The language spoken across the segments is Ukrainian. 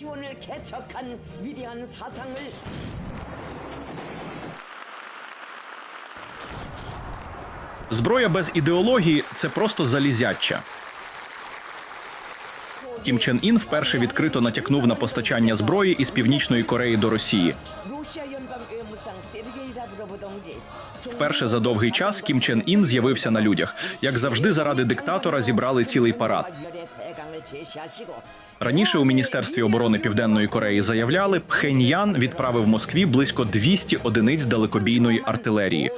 지원을 개척한 위대한 사상을 Зброя без ідеології це просто залізяча. Кім Чен Ін вперше відкрито натякнув на постачання зброї із Північної Кореї до Росії. 러시아 연방 외무상 세르게이 라브로보동지 Вперше за довгий час Кім Чен Ін з'явився на людях. Як завжди, заради диктатора зібрали цілий парад. Раніше у міністерстві оборони Південної Кореї заявляли, Пхеньян відправив Москві близько 200 одиниць далекобійної артилерії.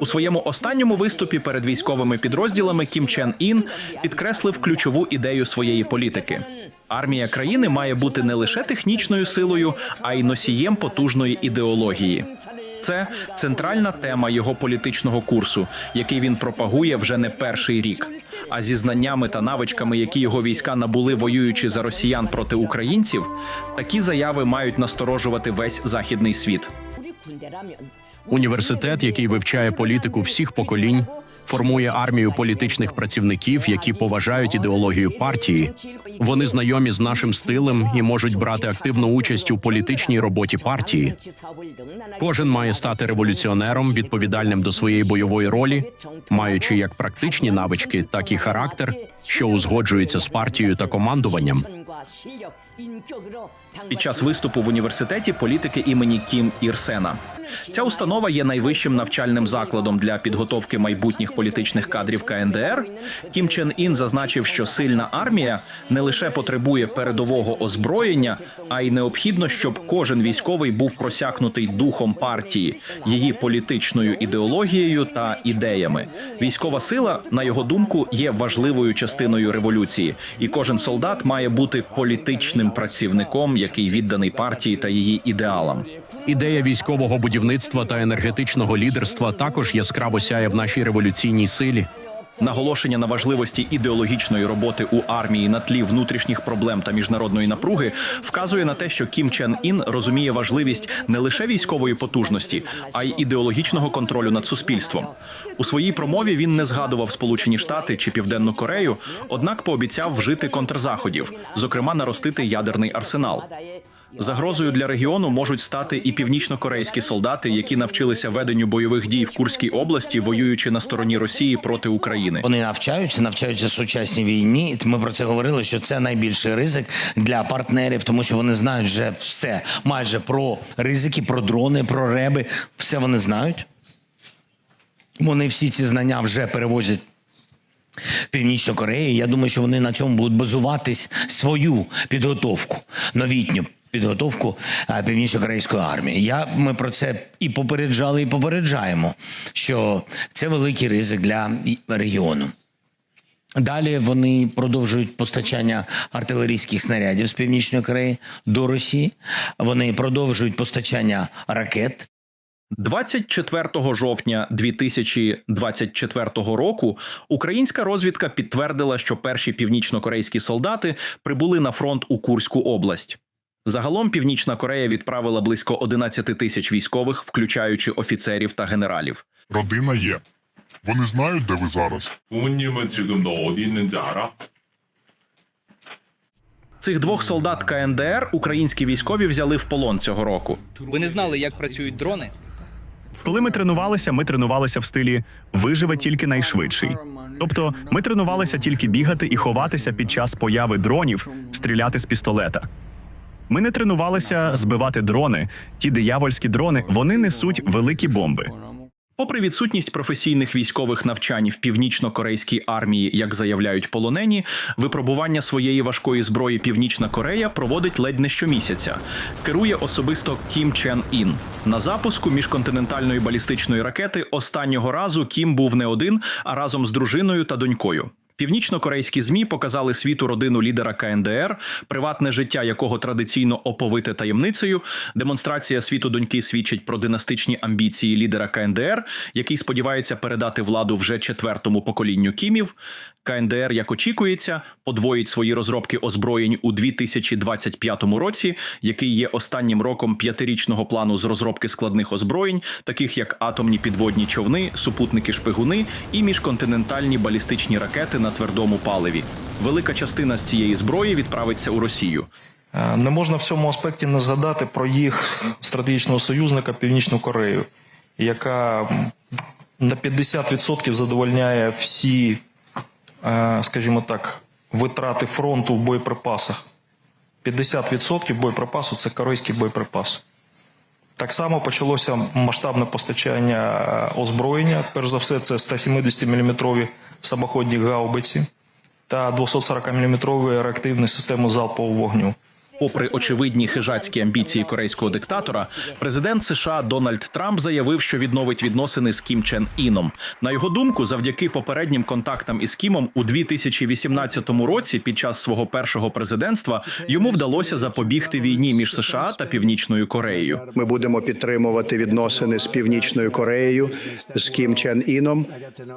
У своєму останньому виступі перед військовими підрозділами Кім Чен Ін підкреслив ключову ідею своєї політики. Армія країни має бути не лише технічною силою, а й носієм потужної ідеології. Це центральна тема його політичного курсу, який він пропагує вже не перший рік. А зі знаннями та навичками, які його війська набули, воюючи за росіян проти українців, такі заяви мають насторожувати весь західний світ. Університет, який вивчає політику всіх поколінь, формує армію політичних працівників, які поважають ідеологію партії. Вони знайомі з нашим стилем і можуть брати активну участь у політичній роботі партії. Кожен має стати революціонером, відповідальним до своєї бойової ролі, маючи як практичні навички, так і характер, що узгоджується з партією та командуванням під час виступу в університеті політики імені Кім Ірсена. Ця установа є найвищим навчальним закладом для підготовки майбутніх політичних кадрів КНДР. Кім Чен Ін зазначив, що сильна армія не лише потребує передового озброєння, а й необхідно, щоб кожен військовий був просякнутий духом партії, її політичною ідеологією та ідеями. Військова сила, на його думку, є важливою частиною революції, і кожен солдат має бути політичним працівником, який відданий партії та її ідеалам. Ідея військового будівництва та енергетичного лідерства також яскраво сяє в нашій революційній силі. Наголошення на важливості ідеологічної роботи у армії на тлі внутрішніх проблем та міжнародної напруги вказує на те, що Кім Чен Ін розуміє важливість не лише військової потужності, а й ідеологічного контролю над суспільством. У своїй промові він не згадував Сполучені Штати чи Південну Корею, однак пообіцяв вжити контрзаходів, зокрема наростити ядерний арсенал. Загрозою для регіону можуть стати і північнокорейські солдати, які навчилися веденню бойових дій в Курській області, воюючи на стороні Росії проти України. Вони навчаються, навчаються сучасній війні. Ми про це говорили, що це найбільший ризик для партнерів, тому що вони знають вже все майже про ризики, про дрони, про реби. Все вони знають. Вони всі ці знання вже перевозять. в Північну Корею. Я думаю, що вони на цьому будуть базуватись свою підготовку, новітню підготовку е, північно-корейської армії. Я ми про це і попереджали, і попереджаємо, що це великий ризик для регіону. Далі вони продовжують постачання артилерійських снарядів з північної Кореї до Росії. Вони продовжують постачання ракет 24 жовтня 2024 року українська розвідка підтвердила, що перші північно-корейські солдати прибули на фронт у Курську область. Загалом Північна Корея відправила близько 11 тисяч військових, включаючи офіцерів та генералів. Родина є. Вони знають, де ви зараз. Цих двох солдат КНДР українські військові взяли в полон цього року. Ви не знали, як працюють дрони? Коли ми тренувалися, ми тренувалися в стилі виживе тільки найшвидший. Тобто, ми тренувалися тільки бігати і ховатися під час появи дронів, стріляти з пістолета. Ми не тренувалися збивати дрони. Ті диявольські дрони вони несуть великі бомби. Попри відсутність професійних військових навчань в північно-корейській армії, як заявляють полонені, випробування своєї важкої зброї Північна Корея проводить ледь не щомісяця. Керує особисто Кім Чен Ін. На запуску міжконтинентальної балістичної ракети останнього разу Кім був не один, а разом з дружиною та донькою. Північно-корейські змі показали світу родину лідера КНДР, приватне життя якого традиційно оповите таємницею. Демонстрація світу доньки свідчить про династичні амбіції лідера КНДР, який сподівається передати владу вже четвертому поколінню Кімів. КНДР, як очікується, подвоїть свої розробки озброєнь у 2025 році, який є останнім роком п'ятирічного плану з розробки складних озброєнь, таких як атомні підводні човни, супутники шпигуни і міжконтинентальні балістичні ракети на твердому паливі. Велика частина з цієї зброї відправиться у Росію. Е, Не можна в цьому аспекті не згадати про їх стратегічного союзника Північну Корею, яка на 50% задовольняє всі, скажімо так, витрати фронту в боєприпасах. 50% боєприпасу це корейський боєприпас. Так само почалося масштабне постачання е, озброєння. Перш за все, це 170-мм самоходні гаубиці та 240-мм реактивні системи залпового вогню. Попри очевидні хижацькі амбіції корейського диктатора, президент США Дональд Трамп заявив, що відновить відносини з Кім Чен Іном. На його думку, завдяки попереднім контактам із Кімом у 2018 році, під час свого першого президентства, йому вдалося запобігти війні між США та Північною Кореєю. Ми будемо підтримувати відносини з Північною Кореєю, з Кім Чен Іном.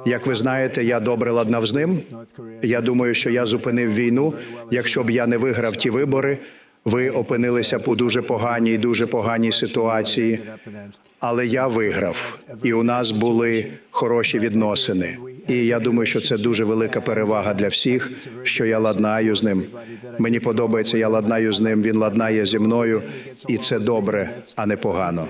Як ви знаєте, я добре ладнав з ним. Я думаю, що я зупинив війну. Якщо б я не виграв ті вибори, ви опинилися по дуже поганій, дуже поганій ситуації. Але я виграв, і у нас були хороші відносини. І я думаю, що це дуже велика перевага для всіх, що я ладнаю з ним. Мені подобається, я ладнаю з ним. Він ладнає зі мною, і це добре, а не погано.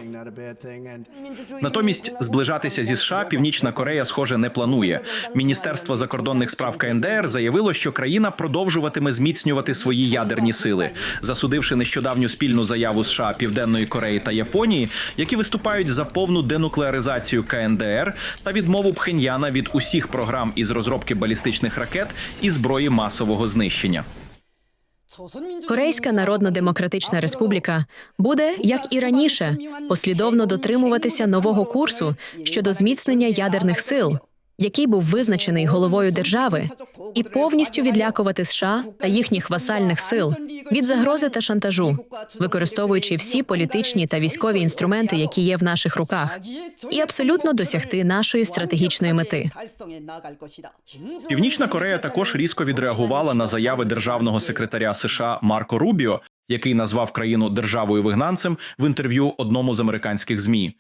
Натомість зближатися зі США Північна Корея, схоже, не планує. Міністерство закордонних справ КНДР заявило, що країна продовжуватиме зміцнювати свої ядерні сили, засудивши нещодавню спільну заяву США, Південної Кореї та Японії, які виступають за повну денуклеаризацію КНДР та відмову Пхеньяна від усіх програм із розробки балістичних ракет і зброї масового знищення. Корейська Народно-Демократична Республіка буде, як і раніше, послідовно дотримуватися нового курсу щодо зміцнення ядерних сил, який був визначений головою держави, і повністю відлякувати США та їхніх васальних сил від загрози та шантажу, використовуючи всі політичні та військові інструменти, які є в наших руках, і абсолютно досягти нашої стратегічної мети. Північна Корея також різко відреагувала на заяви державного секретаря США Марко Рубіо, який назвав країну державою вигнанцем в інтерв'ю одному з американських змі.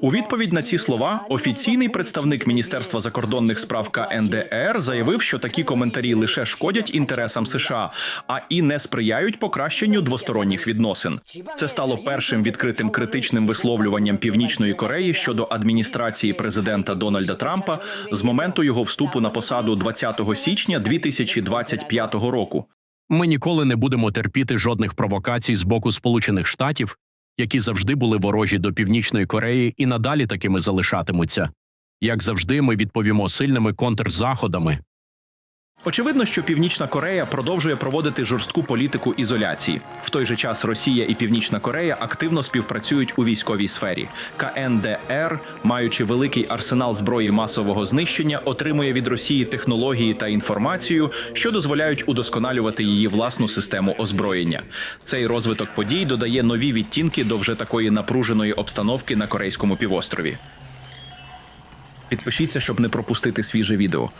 У відповідь на ці слова офіційний представник Міністерства закордонних справ КНДР заявив, що такі коментарі лише шкодять інтересам США, а і не сприяють покращенню двосторонніх відносин. Це стало першим відкритим критичним висловлюванням Північної Кореї щодо адміністрації президента Дональда Трампа з моменту його вступу на посаду 20 січня 2025 року. Ми ніколи не будемо терпіти жодних провокацій з боку Сполучених Штатів, які завжди були ворожі до Північної Кореї і надалі такими залишатимуться. Як завжди, ми відповімо сильними контрзаходами. Очевидно, що Північна Корея продовжує проводити жорстку політику ізоляції. В той же час Росія і Північна Корея активно співпрацюють у військовій сфері. КНДР, маючи великий арсенал зброї масового знищення, отримує від Росії технології та інформацію, що дозволяють удосконалювати її власну систему озброєння. Цей розвиток подій додає нові відтінки до вже такої напруженої обстановки на корейському півострові. Підпишіться, щоб не пропустити свіже відео.